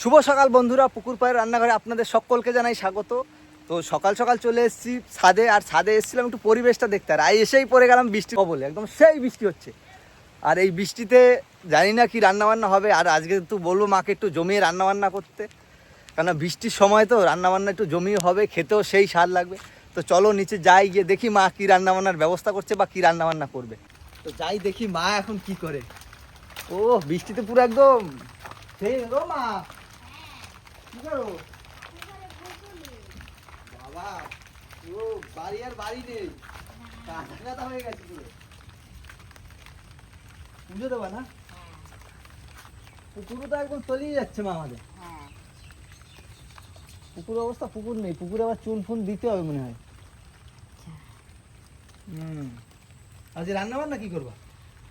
শুভ সকাল বন্ধুরা, পুকুর পাড়ের রান্নাঘরে আপনাদের সকলকে জানাই স্বাগত। তো সকাল সকাল চলে এসেছি ছাদে, আর ছাদে এসেছিলাম একটু পরিবেশটা দেখতে। আর এসেই পড়ে গেলাম বৃষ্টি বলে একদম সেই বৃষ্টি হচ্ছে। আর এই বৃষ্টিতে জানি না কি রান্নাবান্না হবে, আর আজকে একটু বলব মাকে একটু জমিয়ে রান্নাবান্না করতে। কেন বৃষ্টির সময় তো রান্নাবান্না একটু জমিয়ে হবে, খেতেও সেই স্বাদ লাগবে। তো চলো নিচে যাই, গিয়ে দেখি মা কি রান্নাবান্নার ব্যবস্থা করছে বা কি রান্নাবান্না করবে। তো যাই দেখি মা এখন কি করে। ও, বৃষ্টিতে পুরো একদম সেই মা। কি করো বাবা ও বাড়ি আর বাড়ি নেই। কাঁথা হয়ে গেছে পুরো। পুজো দেবা না? পুকুরও তো একদম তলিয়ে যাচ্ছে মা আমাদের। হ্যাঁ পুকুর অবস্থা পুকুর নেই। পুকুরে আবার চুন ফুন দিতে হবে মনে হয়। হুম। আজ রান্না বান্না কি করবা?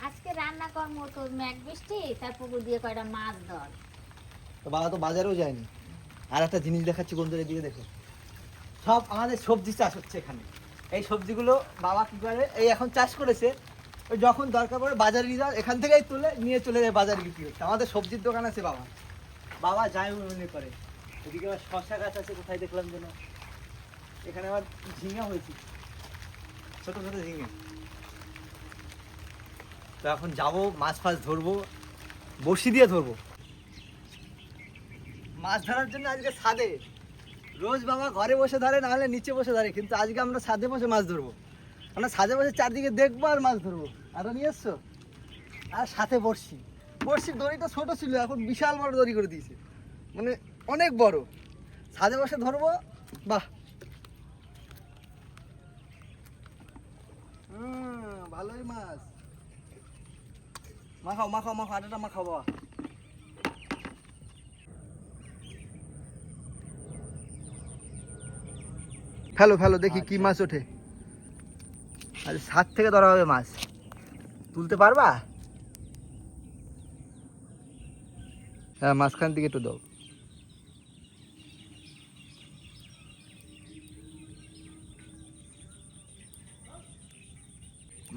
আজকে রান্না কর্ম তো মেঘ বৃষ্টি তার পুকুর দিয়ে কয়টা মাছ ধর। তো বাবা তো বাজারেও যায়নি। আর একটা জিনিস দেখাচ্ছি বন্ধুদের এদিকে দেখো। সব আমাদের সবজি চাষ হচ্ছে এখানে। এই সবজিগুলো বাবা কী করে, এই এখন চাষ করেছে ওই যখন দরকার পড়ে বাজারে নিয়ে এখান থেকেই তুলে নিয়ে চলে যায় বাজারে বিক্রি করতে। আমাদের সবজির দোকান আছে বাবা। বাবা যায় মনে করে। এদিকে আবার শশা গাছ আছে, কোথায় দেখলাম যেন। এখানে আবার ঝিঙা হয়েছে। ছোট ছোট ঝিঙে। তো এখন যাব, মাছ ফাছ ধরবো, বড়শি দিয়ে ধরবো। মাছ ধরার জন্য আজকে ছাদে। রোজ বাবা ঘরে বসে ধরে, না হলে নিচে বসে ধরে, কিন্তু আজকে আমরা ছাদে বসে মাছ ধরবো। আমরা ছাদে বসে চারদিকে দেখব আর মাছ ধরবো। আরও নিয়ে এসছো? আর সাথে বড়শি। বড়শির দড়িটা ছোট ছিল, এখন বিশাল বড় দড়ি করে দিয়েছে। মানে অনেক বড়। ছাদে বসে ধরবো, বাহ। ভালোই মাছ। মাখাও মাখাও মাখাও, আটাটা মাখাও বাবা ফেলো ফেলো দেখি কি মাছ ওঠে। আরে সাত থেকে ধরা হবে মাছ। তুলতে পারবা? হ্যাঁ মাঝখান থেকে একটু দাও।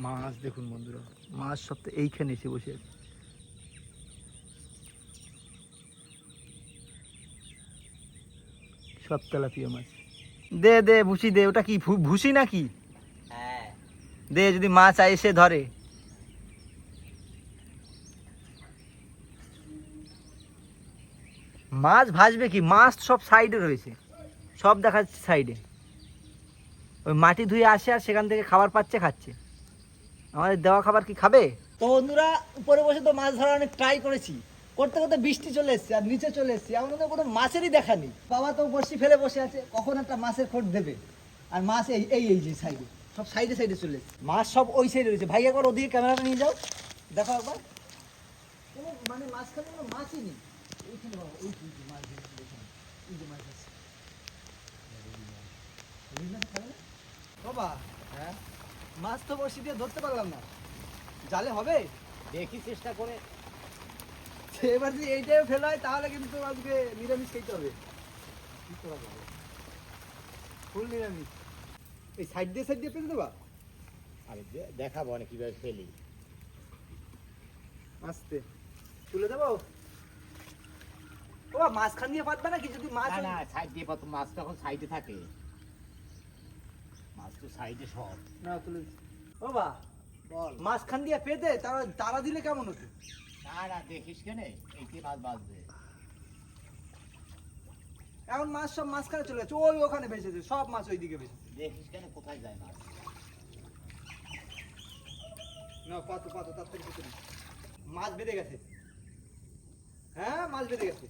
মাছ দেখুন বন্ধুরা মাছ সব তো এইখানে এসে বসে আছে। সব তেলাপিয়া মাছ। দে দে ভুসি দে ওটা কি ভুসি নাকি? হ্যাঁ। দে যদি মাছ আয় এসে ধরে। মাছ ভাসবে কি? মাছ সব সাইডে রয়েছে। সব দেখা যাচ্ছে সাইডে। ওই মাটি ধুয়ে আসে আর সেখান থেকে খাবার পাচ্ছে খাচ্ছে। আমাদের দেওয়া খাবার কি খাবে? তো বন্ধুরা উপরে বসে তো মাছ ধরার অনেক ট্রাই করেছি। করতে করতে বৃষ্টি চলে এসছে আর নিচে চলে এসছে। এমন তো কোনো মাছেরই দেখা নেই। বাবা তো বসি ফেলে বসে আছে, কখন একটা মাছের খোট দেবে? আর মাছ এই এই এই যে সাইডে, সব সাইডে সাইডে চলে এসছে। মাছ সব ওই সাইডে রয়েছে। ভাই, একবার ওদিকে ক্যামেরাটা নিয়ে যাও। দেখো একবার। কোনো মানে মাঝখানে কোনো মাছই নেই। ওইখানে বাবা ওই মাছ এই যে মাছ আছে? বাবা হ্যাঁ? মাছ তো বসি দিয়ে ধরতে পারলাম না। জালে হবে? দেখি চেষ্টা করে। এবার যদি এইটাই ফেলা হয় তাহলে কিন্তু আজকে নিরামিষ খেতে হবে। কি করা যাবে ফুল নিরামিষ। এই সাইড দিয়ে সাইড দিয়ে পেতে দেবা? দে- দেখাবো অনেক কীভাবে ফেলি। আস্তে। তুলে দেবো? ও বাবা, মাঝখান দিয়ে পাতবে নাকি? যদি মাছ না না সাইড দিয়ে প্রথম মাছ তখন সাইডে থাকে। মাছ তো সাইডে সব। না তুলে ও বা। বল। মাঝখান দিয়ে পেতে তারা তারা দিলে কেমন হতো? না না দেখিস কেনে এইটি মাছ বাঁচবে? এখন মাছ সব মাঝখানে চলে যাচ্ছে ওই ওখানে ভেসেছে সব মাছ ভেসেছে। দেখিস কেনে কোথায় যায় মাছ? না পাতো পাতো তার থেকে কিছু। মাছ বেঁধে গেছে। হ্যাঁ মাছ বেঁধে গেছে।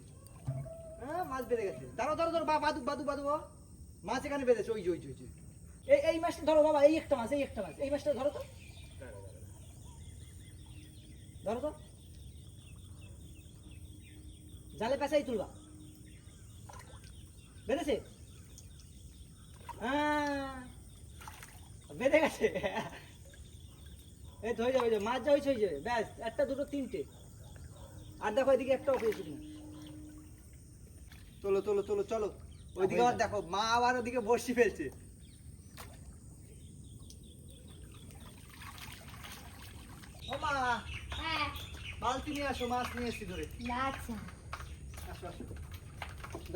হ্যাঁ মাছ বেঁধে গেছে। ধরো ধরো বা বাদু বাদু বাদু মাছ এখানে বেঁধেছে ওই যে ওই যে। এই এই মাছটা ধরো বাবা এই একটা মাছ এই একটা মাছ। এই মাছটা ধরো তো। ধরো তো। জালে পেঁচাই তুলবা। বেঁধেছে? বেঁধে গেছে। এই তো হয়ে যাবে হয়ে যাবে। মাছ যা হয়েছে হয়ে যাবে। ব্যাস একটা দুটো তিনটে। আর দেখো এদিকে একটাও পেয়েছি চলো চলো চলো। চলো ওইদিকে আবার দেখো মা আবার ওদিকে বসি ফেলছে। ও মা! হ্যাঁ। বালতি নিয়ে আসো মাছ নিয়ে এসছি ধরে। আচ্ছা। আসো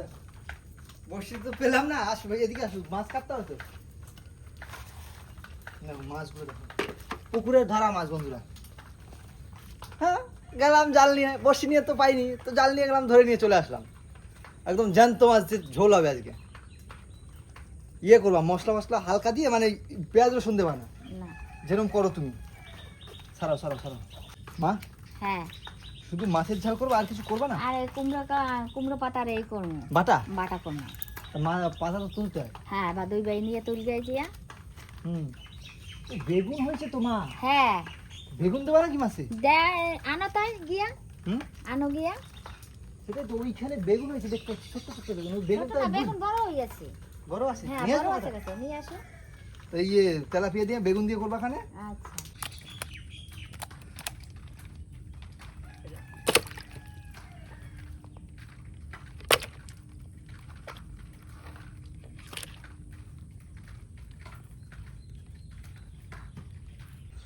আসো। বসি তো পেলাম না আসবে এদিকে আসুক মাছ কাটতে হবে তো। না মাছগুলো দেখো। পুকুরের ধরা মাছ বন্ধুরা। হ্যাঁ গেলাম জাল নিয়ে বসি নিয়ে তো পাইনি তো জাল নিয়ে গেলাম ধরে নিয়ে চলে আসলাম। একদম জ্যান্ত মাছ ঝোল হবে আজকে। ইয়ে করবা মশলা মশলা হালকা দিয়ে মানে পেঁয়াজ রসুন দেবা না? না। যেরকম করো তুমি। সারাও সারাও সারাও মা? হ্যাঁ। শুধু মাছের ঝাল করব আর কিছু করবা না? আর কুমড়ো কুমড়ো পাতার এই করব। বাটা? বাটা করব। মা পাতা তো তুলতে হয়। হ্যাঁ বা দুই বাই নিয়ে তুল হুম। বেগুন হয়েছে তো মা। হ্যাঁ। বেগুন দেবা নাকি মাছে? দেয় আনো তাই গিয়া। হুম? আনো গিয়া। সেটা তো ওইখানে বেগুন হয়েছে দেখতে ছোট্ট ছোট্ট বেগুন। বেগুন তো বেগুন বড় হয়ে গেছে। বড় আছে। হ্যাঁ নিয়ে? গেছে নিয়ে আসো। তো ইয়ে তেলাপিয়া দিয়ে বেগুন দিয়ে করবা খানে আচ্ছা।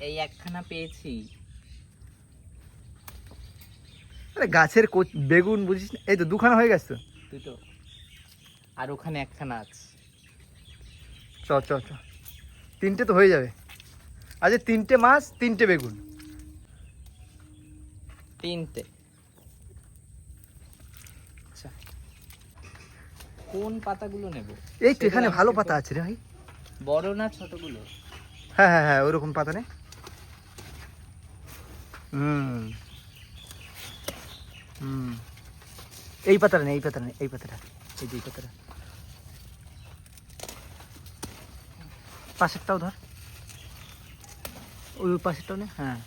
এই একখানা পেয়েছি। আরে গাছের বেগুন বুঝিস না? এই তো দুখানা হয়ে গেছে। তো দুটো। আর ওখানে একখানা আছে। চ চ চ। তিনটে তো হয়ে যাবে। আচ্ছা তিনটে মাছ তিনটে বেগুন। তিনটে। আচ্ছা। কোন পাতাগুলো নেব? এই তো এখানে ভালো পাতা আছে রে ভাই। বড় না ছোটগুলো? হ্যাঁ হ্যাঁ হ্যাঁ ওরকম পাতা নে। হুম। এই পাতাটা নেই এই পাতাটা নেই এই পাতাটা এই যে এই পাতাটা। পাশেরটাও ধর। ওই পাশেরটাও নে হ্যাঁ।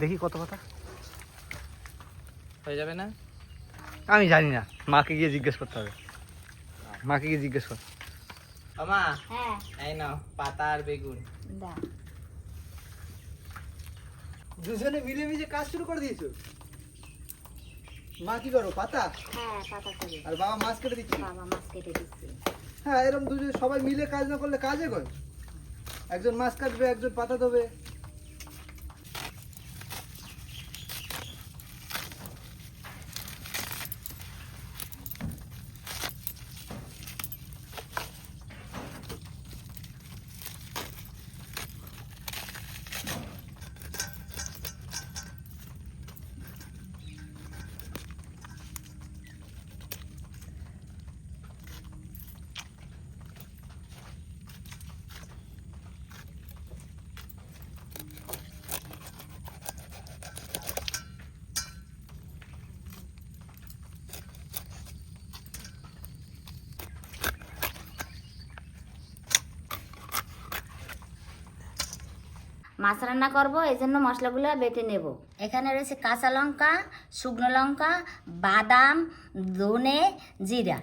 দেখি কত পাতা। হয়ে যাবে না? আমি জানি না মাকে গিয়ে জিজ্ঞেস করতে হবে। মাকে গিয়ে জিজ্ঞেস কর। আমা হ্যাঁ। এই নাও পাতা আর বেগুন। দাও। দুজনে মিলে মিলেমিশে কাজ শুরু করে দিয়েছ? মা কি করো পাতা? হ্যাঁ পাতা করি আর বাবা মাছ কেটে দিচ্ছে? বাবা মাছ কেটে দিচ্ছে। হ্যাঁ এরকম দুজন সবাই মিলে কাজ না করলে কাজে করে একজন মাছ কাটবে একজন পাতা দেবে মাছ রান্না করব এই জন্য মশলাগুলো বেটে নেব। এখানে রয়েছে কাঁচা লঙ্কা, শুকনো লঙ্কা, বাদাম, ধনে, জিরা।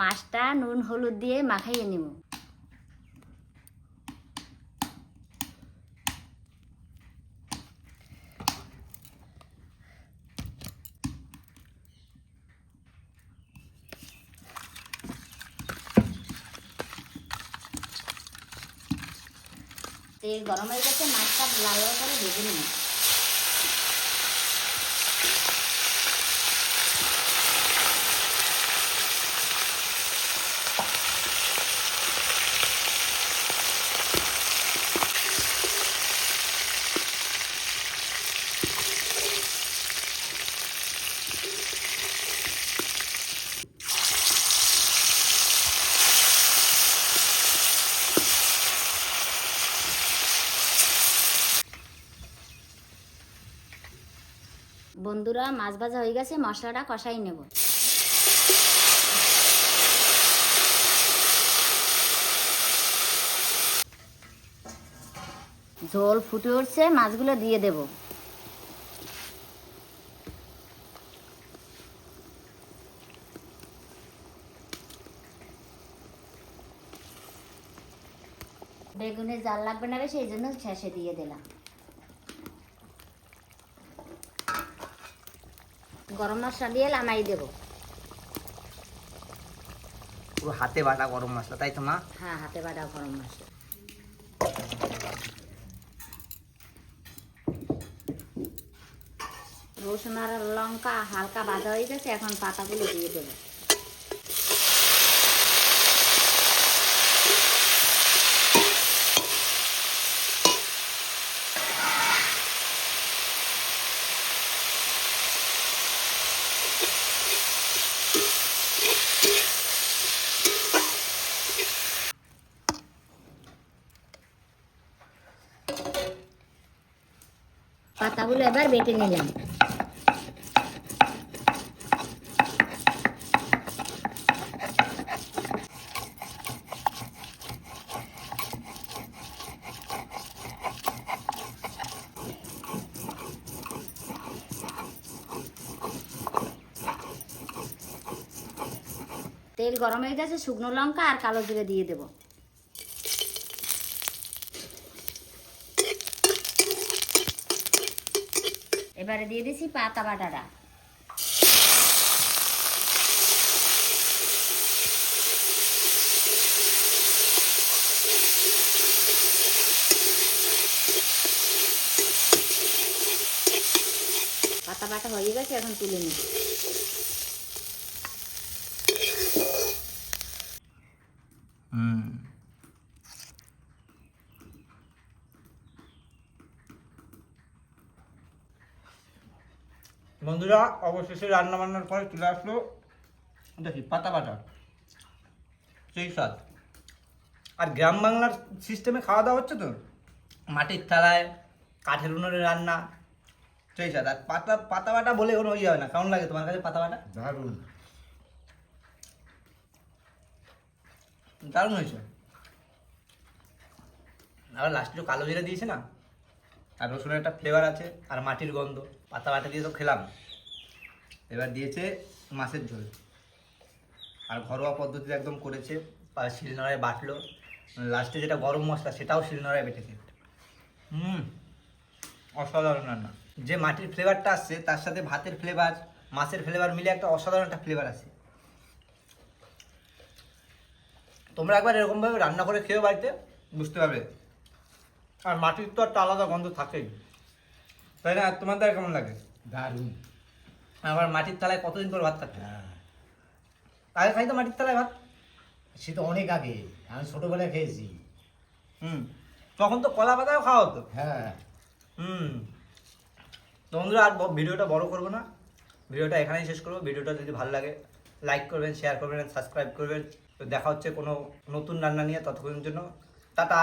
মাছটা নুন, হলুদ দিয়ে মাখাইয়ে নেব। তেল গরম হয়ে গেছে, মাছটা লাল করে ভেজে নেব। বন্ধুরা, মাছ ভাজা হয়ে গেছে, মশলাটা কষাই নেব। ঝোল ফুটে উঠছে, মাছগুলো দিয়ে দেব। বেগুনের জাল লাগবে না বেশি এই জন্য শেষে দিয়ে দিলাম। গরম মশলা দিয়ে লামাই দেব। পুরো হাতে বাটা গরম মশলা তাই তো মা? হ্যাঁ হাতে বাটা গরম মশলা। রসুন আর লঙ্কা হালকা বাদা হয়ে গেছে এখন পাতাগুলো দিয়ে দেবো। পাতাগুলো এবার বেটে নিলাম। তেল গরম হয়ে গেছে, শুকনো লঙ্কা আর কালো জিরে দিয়ে দেবো। এবারে দিয়ে দিছি পাতা বাটাটা। পাতা বাটা হয়ে গেছে এখন তুলে নিই। বন্ধুরা অবশেষে রান্না বান্নার পরে চলে আসলো। দেখি পাতা বাটা সেই স্বাদ। আর গ্রাম বাংলার সিস্টেমে খাওয়া দাওয়া হচ্ছে তো? মাটির থালায় কাঠের উনুনে রান্না সেই স্বাদ। আর পাতা পাতা বাটা বলে কোনো ইয়ে হয় না। কেমন লাগে তোমার কাছে পাতা বাটা? দারুণ। দারুণ হয়েছে। আবার লাস্টে কালো জিরা দিয়েছে না আর রসুনের একটা ফ্লেভার আছে আর মাটির গন্ধ। পাতা বাটা দিয়ে তো খেলাম। এবার দিয়েছে মাছের ঝোল। আর ঘরোয়া পদ্ধতিতে একদম করেছে, আর শিলনোড়ায় বাটলো। লাস্টে যেটা গরম মশলা, সেটাও শিলনোড়ায় বেটেছে। হুম, অসাধারণ রান্না। যে মাটির ফ্লেভারটা আসছে, তার সাথে ভাতের ফ্লেভার মাছের ফ্লেভার মিলে একটা অসাধারণ একটা ফ্লেভার আছে। তোমরা একবার এরকমভাবে রান্না করে খেয়েও বাড়িতে, বুঝতে পারবে। আর মাটির তো একটা আলাদা গন্ধ থাকেই। তাই না? তোমাদের কেমন লাগে? দারুণ। আবার মাটির তলায় কতদিন পর ভাত খাচ্ছে হ্যাঁ? আগে খাই তো মাটির তলায় ভাত? সে তো অনেক আগে আমি ছোটবেলায় খেয়েছি। হুম তখন তো কলা পাতাও খাওয়া হতো। হ্যাঁ। হুম বন্ধুরা আর ভিডিওটা বড় করব না। ভিডিওটা এখানেই শেষ করব। ভিডিওটা যদি ভালো লাগে লাইক করবেন শেয়ার করবেন সাবস্ক্রাইব করবেন। তো দেখা হচ্ছে কোনো নতুন রান্না নিয়ে ততক্ষণের জন্য। টাটা!